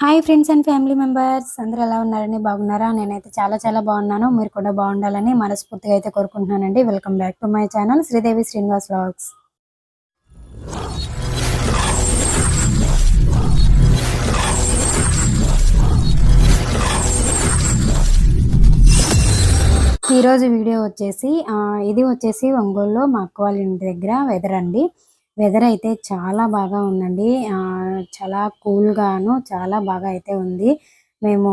Hi friends and family members అందరూ ఎలా ఉన్నారని బాగున్నారా? నేనైతే చాలా చాలా బాగున్నాను. మీరు కూడా బాగుండాలని మనస్ఫూర్తిగా అయితే కోరుకుంటున్నానండి. Welcome back to my channel Sridevi Srinivas vlogs ఈరోజు వీడియో వచ్చేసి ఇది వచ్చేసి ఒంగోలులో మా అక్క వాళ్ళ ఇంటి దగ్గర వెదర్ అండి వెదర్ అయితే చాలా బాగా ఉందండి. చాలా కూల్గాను చాలా బాగా అయితే ఉంది. మేము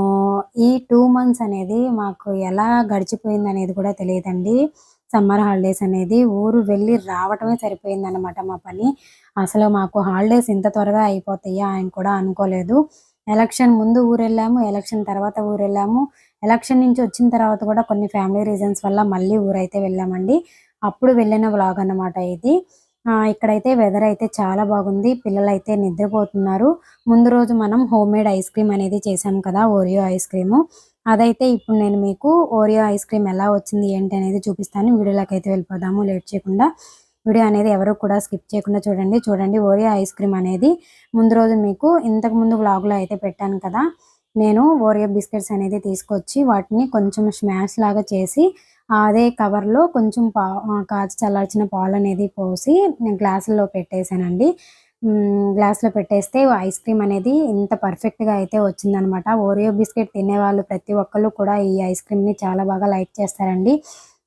ఈ టూ మంత్స్ అనేది మాకు ఎలా గడిచిపోయింది అనేది కూడా తెలియదండి. సమ్మర్ హాలిడేస్ అనేది ఊరు వెళ్ళి రావటమే సరిపోయిందన్నమాట మా పని. అసలు మాకు హాలిడేస్ ఇంత త్వరగా అయిపోతాయా ఆయన కూడా అనుకోలేదు. ఎలక్షన్ ముందు ఊరు వెళ్ళాము ఎలక్షన్ తర్వాత ఊరెళ్ళాము. ఎలక్షన్ నుంచి వచ్చిన తర్వాత కూడా కొన్ని ఫ్యామిలీ రీజన్స్ వల్ల మళ్ళీ ఊరైతే వెళ్ళామండి. అప్పుడు వెళ్ళిన వ్లాగ్ అన్నమాట ఇది. ఇక్కడైతే వెదర్ అయితే చాలా బాగుంది. పిల్లలు అయితే నిద్రపోతున్నారు. ముందు రోజు మనం హోమ్ మేడ్ ఐస్ క్రీమ్ అనేది చేసాం కదా ఓరియో ఐస్ క్రీమ్ అదైతే ఇప్పుడు నేను మీకు ఓరియో ఐస్ క్రీమ్ ఎలా వచ్చింది ఏంటి అనేది చూపిస్తాను. వీడియోలోకి అయితే వెళ్ళిపోదాము లేట్ చేయకుండా. వీడియో అనేది ఎవరు కూడా స్కిప్ చేయకుండా చూడండి. చూడండి ఓరియో ఐస్ క్రీమ్ అనేది ముందు రోజు మీకు ఇంతకు ముందు వ్లాగ్లో అయితే పెట్టాను కదా నేను ఓరియో బిస్కెట్స్ అనేది తీసుకొచ్చి వాటిని కొంచెం స్మాష్ లాగా చేసి అదే కవర్లో కొంచెం పా కాచి చల్లార్చిన పాలు అనేది పోసి నేను గ్లాసుల్లో పెట్టేశానండి. గ్లాస్లో పెట్టేస్తే ఐస్ క్రీమ్ అనేది ఇంత పర్ఫెక్ట్గా అయితే వచ్చిందనమాట. ఓరియో బిస్కెట్ తినేవాళ్ళు ప్రతి ఒక్కళ్ళు కూడా ఈ ఐస్ క్రీమ్ని చాలా బాగా లైక్ చేస్తారండి.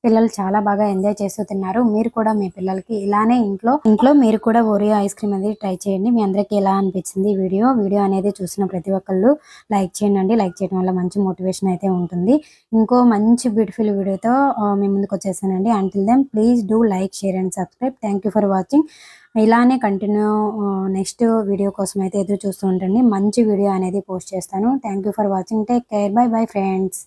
పిల్లలు చాలా బాగా ఎంజాయ్ చేస్తూ తిన్నారు. మీరు కూడా మీ పిల్లలకి ఇలానే ఇంట్లో ఇంట్లో మీరు కూడా ఓరియో ఐస్ క్రీమ్ అనేది ట్రై చేయండి. మీ అందరికీ ఎలా అనిపించింది వీడియో? వీడియో అనేది చూసిన ప్రతి ఒక్కళ్ళు లైక్ చేయండి లైక్ చేయడం వల్ల మంచి మోటివేషన్ అయితే ఉంటుంది. ఇంకో మంచి బ్యూటిఫుల్ వీడియోతో మీ ముందుకు వచ్చేసానండి. Until then please do like share and subscribe thank you for watching ఇలానే కంటిన్యూ నెక్స్ట్ వీడియో కోసం అయితే ఎదురు చూస్తూ ఉండండి. మంచి వీడియో అనేది పోస్ట్ చేస్తాను. Thank you for watching take care bye bye friends